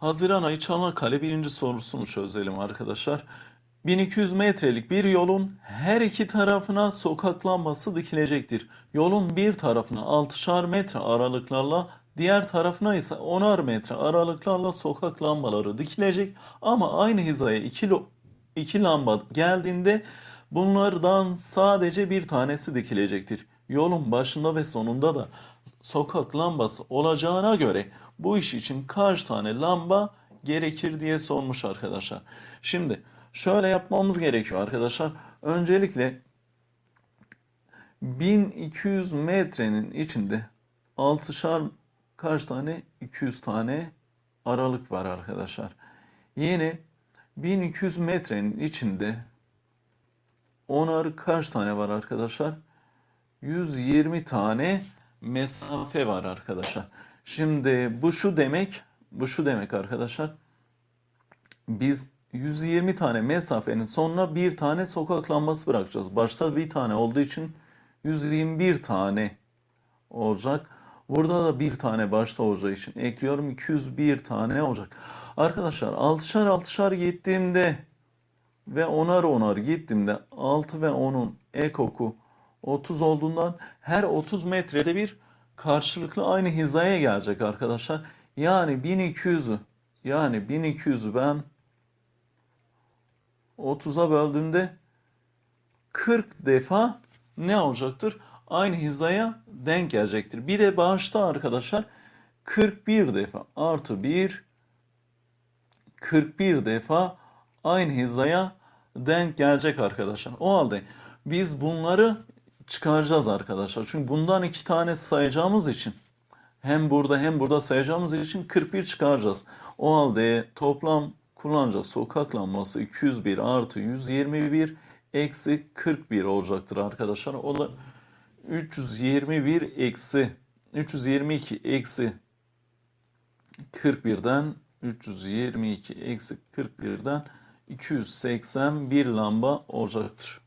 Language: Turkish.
Haziran ayı Çanakkale birinci sorusunu çözelim arkadaşlar. 1200 metrelik bir yolun her iki tarafına sokak lambası dikilecektir. Yolun bir tarafına 6'şar metre aralıklarla diğer tarafına ise 10'ar metre aralıklarla sokak lambaları dikilecek. Ama aynı hizaya iki, iki lamba geldiğinde bunlardan sadece bir tanesi dikilecektir. Yolun başında ve sonunda da sokak lambası olacağına göre bu iş için kaç tane lamba gerekir diye sormuş arkadaşlar. Şimdi şöyle yapmamız gerekiyor arkadaşlar. Öncelikle 1200 metrenin içinde 6'şar kaç tane? 200 tane aralık var arkadaşlar. Yine 1200 metrenin içinde 10'ar kaç tane var arkadaşlar? 120 tane mesafe var arkadaşlar. Şimdi bu şu demek, bu şu demek arkadaşlar. Biz 120 tane mesafenin sonuna bir tane sokak lambası bırakacağız. Başta bir tane olduğu için 121 tane olacak. Burada da bir tane başta olacağı için ekliyorum 201 tane olacak. Arkadaşlar 6'şar 6'şar gittiğimde ve onar onar gittiğimde 6 ve 10'un ek oku 30 olduğundan her 30 metrede bir karşılıklı aynı hizaya gelecek arkadaşlar. Yani 1200'ü yani 1200'ü ben 30'a böldüğümde 40 defa ne olacaktır? Aynı hizaya denk gelecektir. Bir de başta arkadaşlar 41 defa artı 1 41 defa aynı hizaya denk gelecek arkadaşlar. O halde biz bunları çıkaracağız arkadaşlar. Çünkü bundan iki tane sayacağımız için hem burada hem burada sayacağımız için 41 çıkaracağız. O halde toplam kullanacak sokak lambası 201 artı 121 eksi 41 olacaktır arkadaşlar. O da 321 eksi 322 eksi 41'den 322 eksi 41'den 281 lamba olacaktır.